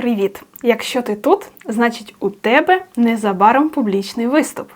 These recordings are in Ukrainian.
Привіт! Якщо ти тут, значить у тебе незабаром публічний виступ.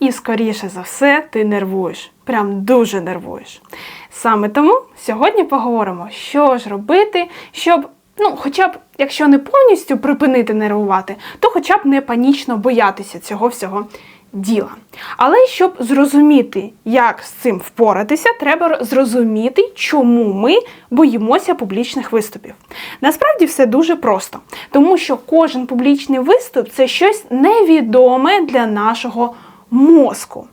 І скоріше за все ти нервуєш. Прям дуже нервуєш. Саме тому сьогодні поговоримо, що ж робити, щоб, ну, хоча б, якщо не повністю припинити нервувати, то хоча б не панічно боятися цього всього діла. Але щоб зрозуміти, як з цим впоратися, треба зрозуміти, чому ми боїмося публічних виступів. Насправді все дуже просто, тому що кожен публічний виступ це щось невідоме для нашого мозку.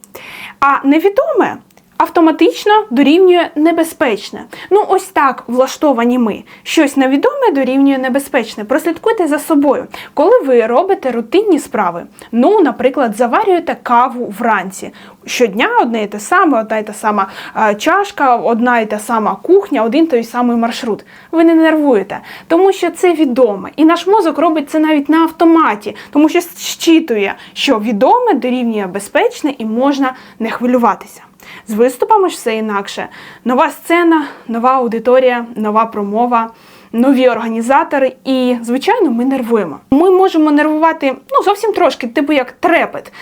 А невідоме автоматично дорівнює небезпечне. Ну, ось так влаштовані ми. Щось невідоме дорівнює небезпечне. Прослідкуйте за собою, коли ви робите рутинні справи. Ну, наприклад, заварюєте каву вранці. Щодня одне і те саме, одна і та сама е, чашка, одна і та сама кухня, один той самий маршрут. Ви не нервуєте, тому що це відоме. І наш мозок робить це навіть на автоматі, тому що щитує, що відоме дорівнює безпечне і можна не хвилюватися. З виступами ж все інакше. Нова сцена, нова аудиторія, нова промова, нові організатори. І, звичайно, ми нервуємо. Ми можемо нервувати ну, зовсім трошки, типу як трепет.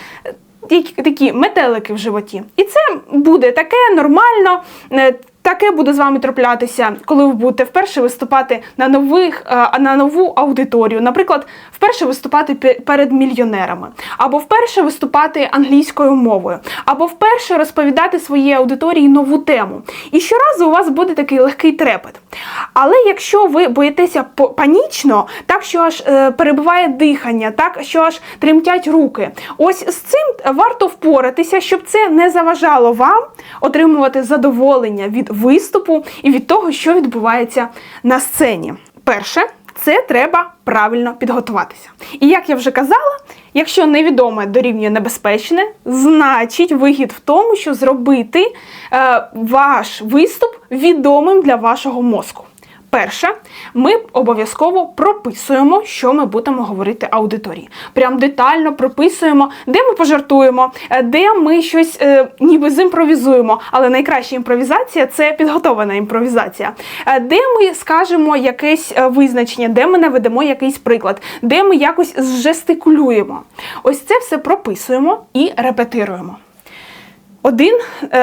Такі метелики в животі. І це буде таке нормально. Таке буде з вами траплятися, коли ви будете вперше виступати на нових е, на нову аудиторію. Наприклад, вперше виступати перед мільйонерами, або вперше виступати англійською мовою, або вперше розповідати своїй аудиторії нову тему. І щоразу у вас буде такий легкий трепет. Але якщо ви боїтеся панічно, так що аж е, перебиває дихання, так що аж тремтять руки, ось з цим варто впоратися, щоб це не заважало вам отримувати задоволення від виступу і від того, що відбувається на сцені. Перше, це треба правильно підготуватися. І як я вже казала, якщо невідоме дорівнює небезпечне, значить вигід в тому, що зробити е, ваш виступ відомим для вашого мозку. Перше, ми обов'язково прописуємо, що ми будемо говорити аудиторії. Прям детально прописуємо, де ми пожартуємо, е, де ми щось е, ніби зімпровізуємо. Але найкраща імпровізація це підготовлена імпровізація, Е, де ми скажемо якесь е, визначення, де ми наведемо якийсь приклад, де ми якось зжестикулюємо. Ось це все прописуємо і репетируємо. Один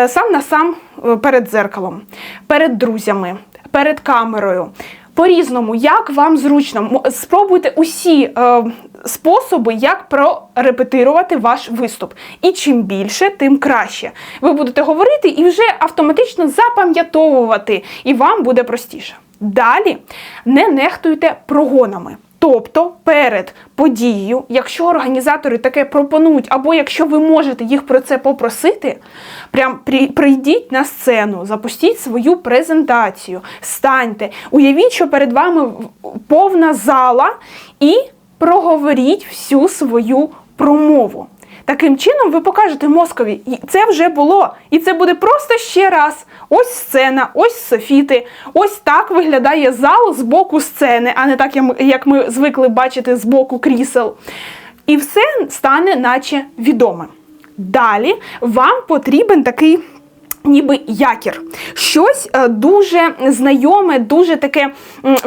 сам на сам перед дзеркалом, перед друзями, перед камерою. По-різному, як вам зручно, спробуйте усі е, способи, як прорепетирувати ваш виступ. І чим більше, тим краще. Ви будете говорити і вже автоматично запам'ятовувати, і вам буде простіше. Далі не нехтуйте прогонами. Тобто перед подією, якщо організатори таке пропонують, або якщо ви можете їх про це попросити, прям при- прийдіть на сцену, запустіть свою презентацію, станьте, уявіть, що перед вами повна зала, і проговоріть всю свою промову. Таким чином ви покажете мозкові, і це вже було. І це буде просто ще раз. Ось сцена, ось софіти. Ось так виглядає зал з боку сцени, а не так, як ми- звикли бачити з боку крісел. І все стане наче відомим. Далі вам потрібен такий. Ніби якір, щось е, дуже знайоме, дуже таке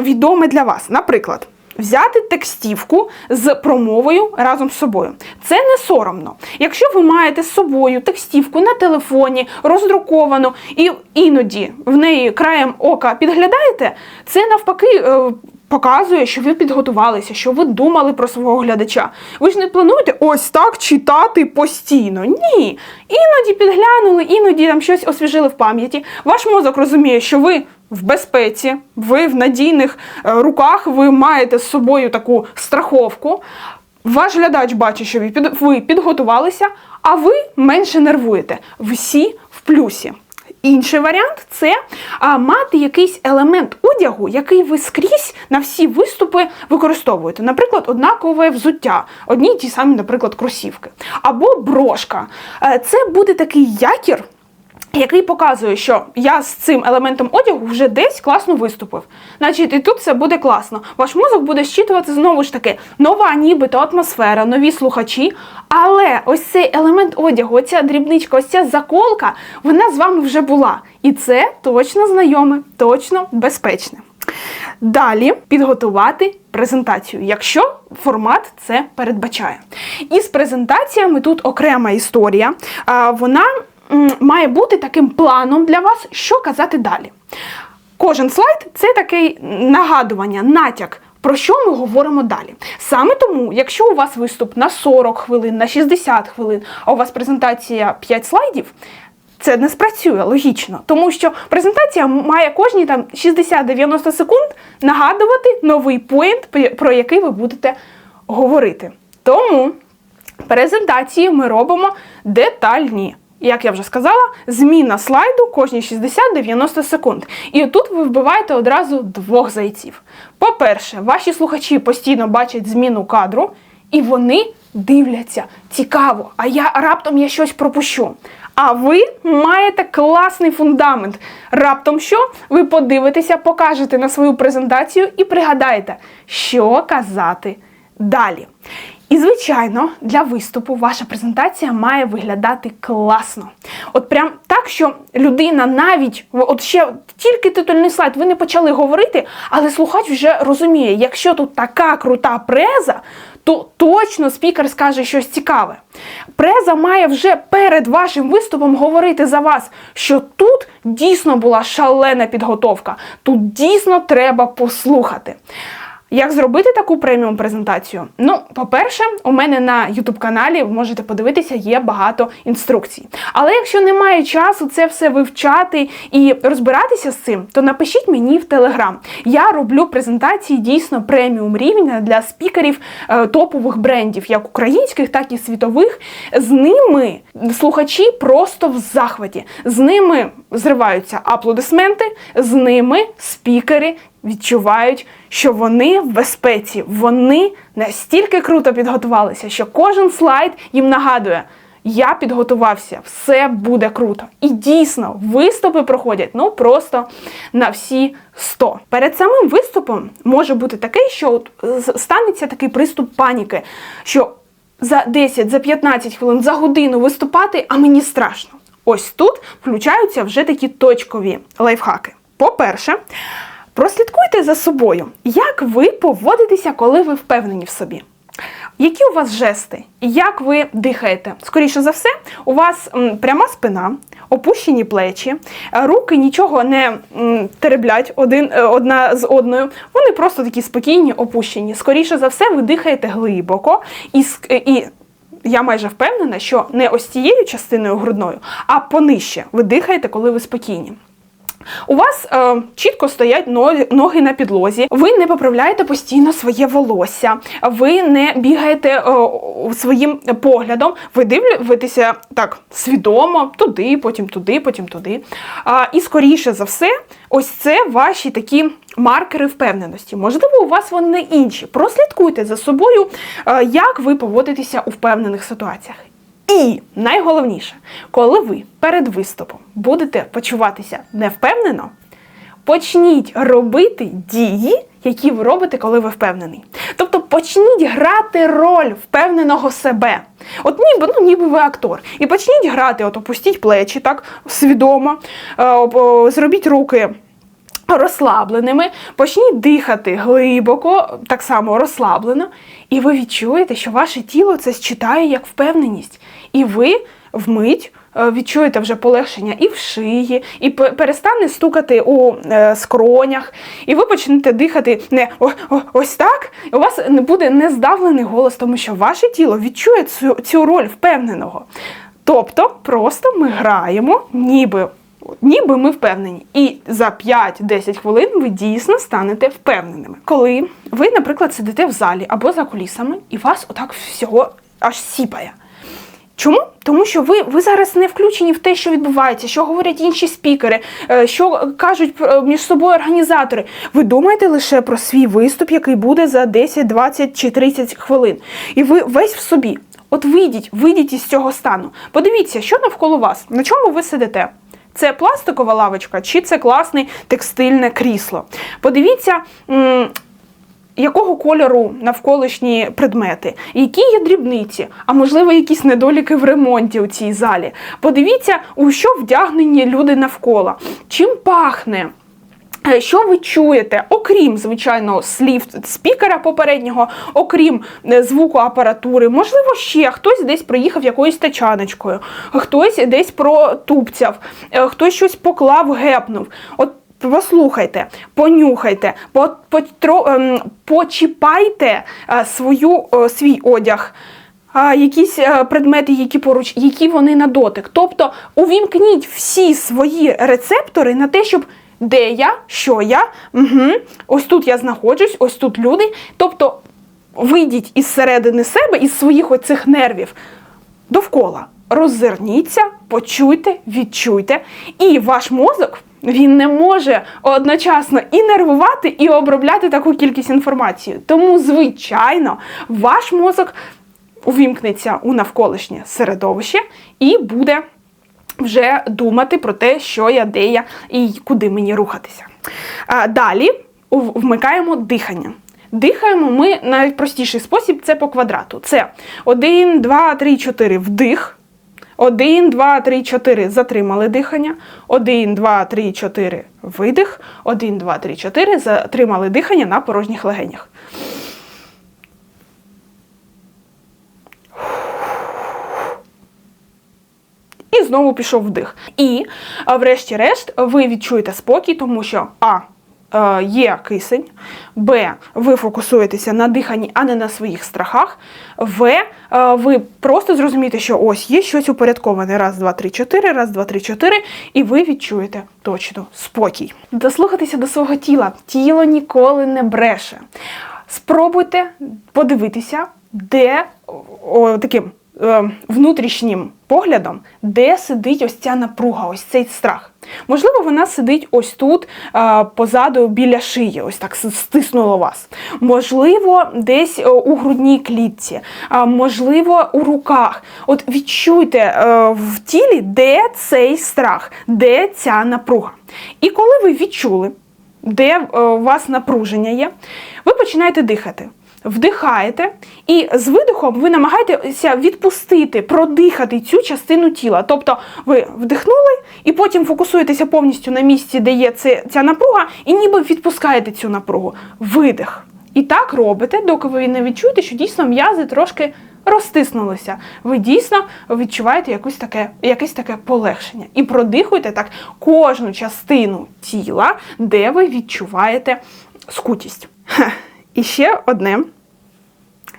відоме для вас. Наприклад, взяти текстівку з промовою разом з собою. Це не соромно. Якщо ви маєте з собою текстівку на телефоні, роздруковану, і іноді в неї краєм ока підглядаєте, це навпаки. е, Показує, що ви підготувалися, що ви думали про свого глядача. Ви ж не плануєте ось так читати постійно. Ні. Іноді підглянули, іноді там щось освіжили в пам'яті. Ваш мозок розуміє, що ви в безпеці, ви в надійних е, руках, ви маєте з собою таку страховку. Ваш глядач бачить, що ви підготувалися, а ви менше нервуєте. Всі в плюсі. Інший варіант це а, мати якийсь елемент одягу, який ви скрізь на всі виступи використовуєте. Наприклад, однакове взуття, одні й ті самі, наприклад, кросівки. Або брошка. Е, Це буде такий якір, який показує, що я з цим елементом одягу вже десь класно виступив. Значить, і тут все буде класно. Ваш мозок буде щитувати знову ж таки нова, нібито атмосфера, нові слухачі. Але ось цей елемент одягу, оця дрібничка, ось ця заколка, вона з вами вже була. І це точно знайоме, точно безпечне. Далі підготувати презентацію, якщо формат це передбачає. І з презентаціями тут окрема історія. Вона має бути таким планом для вас, що казати далі. Кожен слайд це таке нагадування, натяк. Про що ми говоримо далі? Саме тому, якщо у вас виступ на 40 хвилин, на 60 хвилин, а у вас презентація 5 слайдів, це не спрацює логічно, тому що презентація має кожні там 60-90 секунд нагадувати новий поінт, про який ви будете говорити. Тому презентації ми робимо детальні. Як я вже сказала, зміна слайду кожні 60-90 секунд. І отут ви вбиваєте одразу двох зайців. По-перше, ваші слухачі постійно бачать зміну кадру, і вони дивляться цікаво, а я раптом я щось пропущу. А ви маєте класний фундамент. Раптом що? Ви подивитеся, покажете на свою презентацію і пригадаєте, що казати далі. І, звичайно, для виступу ваша презентація має виглядати класно. От прям так, що людина навіть, от ще тільки титульний слайд, ви не почали говорити, але слухач вже розуміє, якщо тут така крута преза, то точно спікер скаже щось цікаве. Преза має вже перед вашим виступом говорити за вас, що тут дійсно була шалена підготовка, тут дійсно треба послухати. Як зробити таку преміум презентацію? Ну, по-перше, у мене на YouTube каналі можете подивитися, є багато інструкцій. Але якщо немає часу це все вивчати і розбиратися з цим, то напишіть мені в Telegram. Я роблю презентації дійсно преміум рівня для спікерів е, топових брендів, як українських, так і світових. З ними слухачі просто в захваті. З ними зриваються аплодисменти, з ними спікери відчувають, що вони в безпеці, вони настільки круто підготувалися, що кожен слайд їм нагадує. Я підготувався, все буде круто. І дійсно, виступи проходять ну просто на всі 100. Перед самим виступом може бути таке, що от станеться такий приступ паніки, що за 10, за 15 хвилин, за годину виступати, а мені страшно. Ось тут включаються вже такі точкові лайфхаки. По-перше, Прослідкуйте за собою, як ви поводитеся, коли ви впевнені в собі. Які у вас жести? Як ви дихаєте? Скоріше за все, у вас пряма спина, опущені плечі, руки нічого не тереблять один, е, одна з одною. Вони просто такі спокійні, опущені. Скоріше за все, ви дихаєте глибоко і і. Я майже впевнена, що не ось цією частиною грудною, а понижче ви дихаєте, коли ви спокійні. У вас е, чітко стоять ноги на підлозі, ви не поправляєте постійно своє волосся, ви не бігаєте е, своїм поглядом, ви дивитеся так свідомо туди, потім туди, потім туди. А, І скоріше за все, ось це ваші такі маркери впевненості. Можливо, у вас вони інші. Прослідкуйте за собою, е, як ви поводитеся у впевнених ситуаціях. І найголовніше, коли ви перед виступом будете почуватися невпевнено, почніть робити дії, які ви робите, коли ви впевнений. Тобто почніть грати роль впевненого себе. От ніби ну, ніби ви актор. І почніть грати, от опустіть плечі так свідомо, е, зробіть руки. Розслабленими, почніть дихати глибоко, так само розслаблено, і ви відчуєте, що ваше тіло це считає як впевненість. І ви вмить е, відчуєте вже полегшення і в шиї, і перестане стукати у е, скронях, і ви почнете дихати не ось так. І у вас не буде нездавлений голос, тому що ваше тіло відчує цю, цю роль впевненого. Тобто, просто ми граємо, ніби. Ніби ми впевнені, і за 5-10 хвилин ви дійсно станете впевненими. Коли ви, наприклад, сидите в залі або за кулісами, і вас отак всього аж сіпає. Чому? Тому що ви ви зараз не включені в те, що відбувається, що говорять інші спікери, е, що кажуть між собою організатори. Ви думаєте лише про свій виступ, який буде за 10, 20 чи 30 хвилин. І ви весь в собі. От вийдіть, вийдіть із цього стану. Подивіться, що навколо вас, на чому ви сидите. Це пластикова лавочка, чи це класне текстильне крісло. Подивіться, якого кольору навколишні предмети, які є дрібниці, а можливо, якісь недоліки в ремонті у цій залі. Подивіться, у що вдягнені люди навколо, чим пахне. Е, Що ви чуєте, окрім звичайно слів спікера попереднього, окрім е, звуку апаратури, можливо, ще хтось десь проїхав якоюсь тачаночкою, хтось десь протупцяв, е, хтось щось поклав, гепнув. От послухайте, понюхайте, по, ем, почіпайте свою, свій одяг. Якісь предмети, які поруч, які вони на дотик. Тобто увімкніть всі свої рецептори на те, щоб де я, що я, угу, ось тут я знаходжусь, ось тут люди. Тобто вийдіть із середини себе, із своїх оцих нервів довкола. Роззирніться, почуйте, відчуйте, і ваш мозок. Він не може одночасно і нервувати, і обробляти таку кількість інформації. Тому, звичайно, ваш мозок увімкнеться у навколишнє середовище і буде вже думати про те, що я, де я і куди мені рухатися. Далі вмикаємо дихання. Дихаємо ми найпростіший спосіб це по квадрату. Це 1, 2, 3, 4 вдих. 1, 2, 3, 4 затримали дихання. 1, 2, 3, 4 видих. 1, 2, 3, 4 затримали дихання на порожніх легенях. І знову пішов вдих. І, врешті-решт, ви відчуєте спокій, тому що А. е, Є кисень, Б. Ви фокусуєтеся на диханні, а не на своїх страхах. В. е, Ви просто зрозумієте, що ось є щось упорядковане. Раз, два, три, чотири, раз, два, три, чотири, і ви відчуєте точно спокій. Дослухатися до свого тіла. Тіло ніколи не бреше. Спробуйте подивитися, де о, таким внутрішнім поглядом, де сидить ось ця напруга, ось цей страх. Можливо, вона сидить ось тут, е, позаду біля шиї, ось так стиснуло вас. Можливо, десь е, у грудній клітці, можливо, у руках. От відчуйте е, в тілі, де цей страх, де ця напруга. І коли ви відчули, де е, у вас напруження є, ви починаєте дихати. Вдихаєте, і з видихом ви намагаєтеся відпустити, продихати цю частину тіла. Тобто ви вдихнули і потім фокусуєтеся повністю на місці, де є ця напруга, і ніби відпускаєте цю напругу. Видих. І так робите, доки ви не відчуєте, що дійсно м'язи трошки розтиснулися. Ви дійсно відчуваєте якусь таке, якесь таке полегшення. І продихуйте так кожну частину тіла, де ви відчуваєте скутість. І ще одне.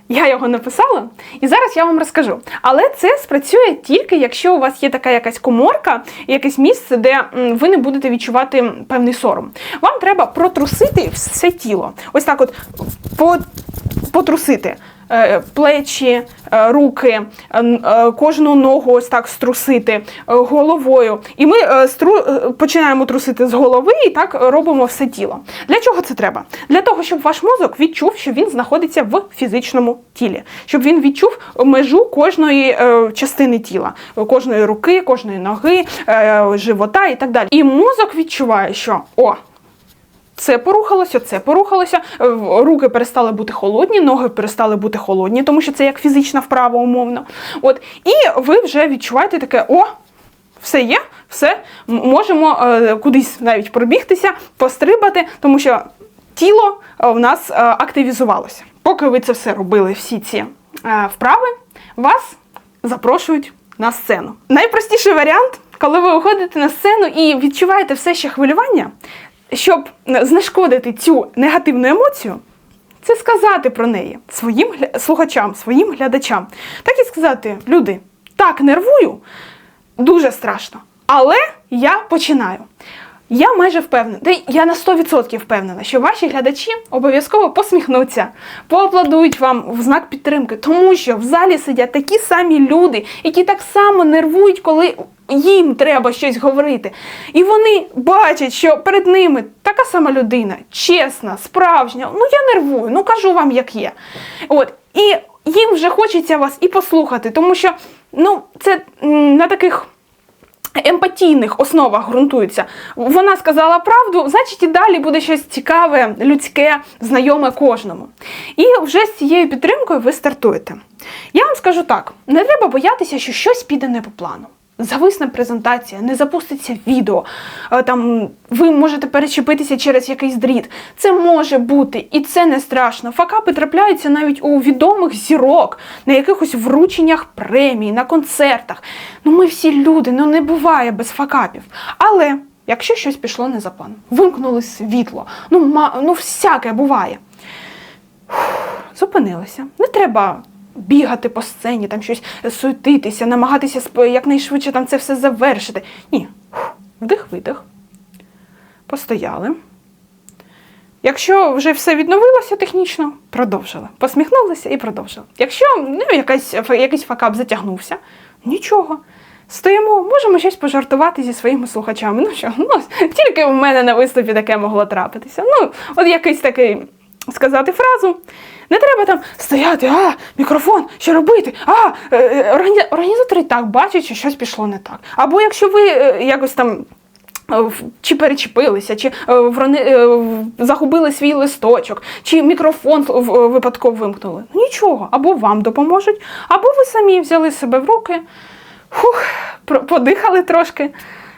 Я його написала, і зараз я вам розкажу. Але це спрацює тільки, якщо у вас є така якась коморка, якесь місце, де ви не будете відчувати певний сором. Вам треба протрусити все тіло. Ось так, от по- потрусити. Е, Плечі, е, руки, е, кожну ногу ось так струсити головою. І ми стру... починаємо трусити з голови і так робимо все тіло. Для чого це треба? Для того, щоб ваш мозок відчув, що він знаходиться в фізичному тілі, щоб він відчув межу кожної частини тіла, кожної руки, кожної ноги, живота і так далі. І мозок відчуває, що о. Це порухалося, це порухалося. е, Руки перестали бути холодні, ноги перестали бути холодні, тому що це як фізична вправа умовно. От і ви вже відчуваєте таке: о, все є, все можемо е, кудись навіть пробігтися, пострибати, тому що тіло е, в нас е, активізувалося. Поки ви це все робили, всі ці е, вправи, вас запрошують на сцену. Найпростіший варіант, коли ви виходите на сцену і відчуваєте все ще хвилювання, щоб знешкодити цю негативну емоцію, це сказати про неї своїм слухачам, своїм глядачам. Так і сказати, люди, так нервую, дуже страшно. Але я починаю. Я майже впевнена, я на 100% впевнена, що ваші глядачі обов'язково посміхнуться, поаплодують вам в знак підтримки, тому що в залі сидять такі самі люди, які так само нервують, коли їм треба щось говорити. І вони бачать, що перед ними така сама людина, чесна, справжня. Ну я нервую, ну кажу вам, як є. От і їм вже хочеться вас і послухати, тому що ну це на таких емпатійних основах ґрунтується. Вона сказала правду, значить і далі буде щось цікаве, людське, знайоме кожному. І вже з цією підтримкою ви стартуєте. Я вам скажу так: не треба боятися, що щось піде не по плану. Зависне презентація, не запуститься відео, е, там ви можете перечепитися через якийсь дріт. Це може бути, і це не страшно. Факапи трапляються навіть у відомих зірок, на якихось врученнях премій, на концертах. Ну ми всі люди, ну не буває без факапів. Але якщо щось пішло не за планом, вимкнули світло, ну, ма, ну всяке буває. Зупинилися. Не треба бігати по сцені, там щось суетитися, намагатися якнайшвидше там це все завершити. Ні. Вдих, видих. Постояли. Якщо вже все відновилося технічно, продовжили. Посміхнулися і продовжили. Якщо ну, якась, якийсь факап затягнувся, нічого. Стоїмо, можемо щось пожартувати зі своїми слухачами. Ну що, ну, тільки в мене на виступі таке могло трапитися. Ну, от якийсь такий сказати фразу. Не треба там стояти, а, мікрофон, що робити? А, е, е, організатори так бачать, що щось пішло не так. Або якщо ви е, якось там. Чи перечепилися, чи врони, загубили свій листочок, чи мікрофон випадково вимкнули. Ну нічого, або вам допоможуть, або ви самі взяли себе в руки, фух, подихали трошки,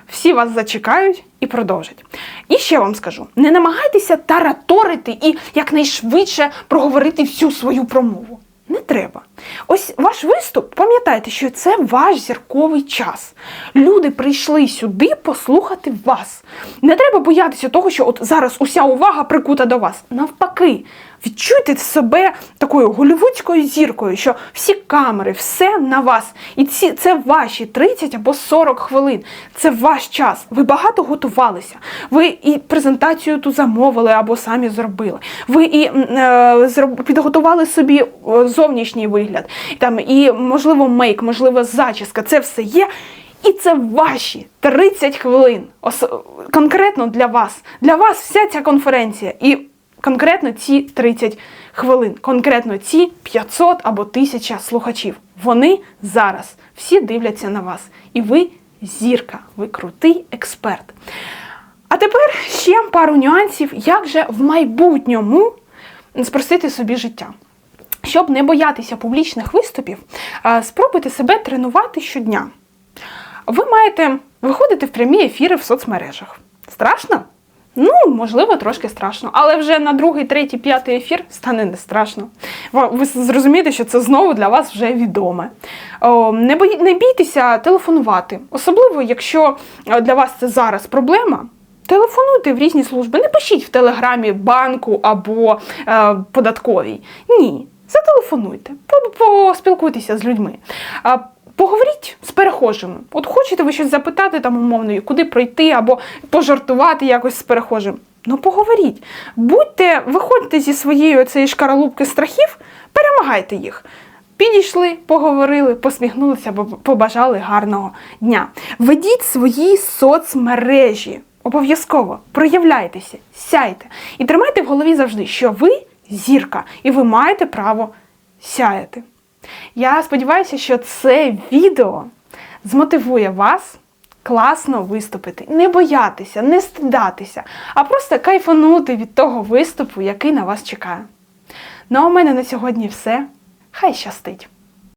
всі вас зачекають і продовжать. І ще вам скажу: не намагайтеся тараторити і якнайшвидше проговорити всю свою промову. Не треба. Ось ваш виступ, пам'ятайте, що це ваш зірковий час. Люди прийшли сюди послухати вас. Не треба боятися того, що от зараз уся увага прикута до вас. Навпаки, відчуйте себе такою голівудською зіркою, що всі камери, все на вас. І ці це ваші 30 або 40 хвилин. Це ваш час. Ви багато готувалися. Ви і презентацію ту замовили або самі зробили. Ви і е, підготували собі зовнішній вигляд, там і можливо мейк, можливо, зачіска. Це все є. І це ваші 30 хвилин. Ос- конкретно для вас. Для вас вся ця конференція. І конкретно ці 30 хвилин, конкретно ці 500 або 1000 слухачів. Вони зараз всі дивляться на вас. І ви зірка, ви крутий експерт. А тепер ще пару нюансів, як же в майбутньому спростити собі життя. Щоб не боятися публічних виступів, спробуйте себе тренувати щодня. Ви маєте виходити в прямі ефіри в соцмережах. Страшно? Ну, можливо, трошки страшно, але вже на другий, третій, п'ятий ефір стане не страшно. Ви зрозумієте, що це знову для вас вже відоме. Не, бої, не бійтеся телефонувати, особливо, якщо е, для вас це зараз проблема. Телефонуйте в різні служби, не пишіть в телеграмі банку або е, податковій. Ні, зателефонуйте, по- поспілкуйтеся з людьми. Поговоріть з перехожими. От хочете ви щось запитати там умовно, куди пройти, або пожартувати якось з перехожим. Ну поговоріть. Будьте, виходьте зі своєї цієї шкаралупки страхів, перемагайте їх. Підійшли, поговорили, посміхнулися, побажали гарного дня. Ведіть свої соцмережі. Обов'язково проявляйтеся, сяйте. І тримайте в голові завжди, що ви зірка, і ви маєте право сяяти. Я сподіваюся, що це відео змотивує вас класно виступити, не боятися, не стидатися, а просто кайфанути від того виступу, який на вас чекає. Ну а у мене на сьогодні все. Хай щастить!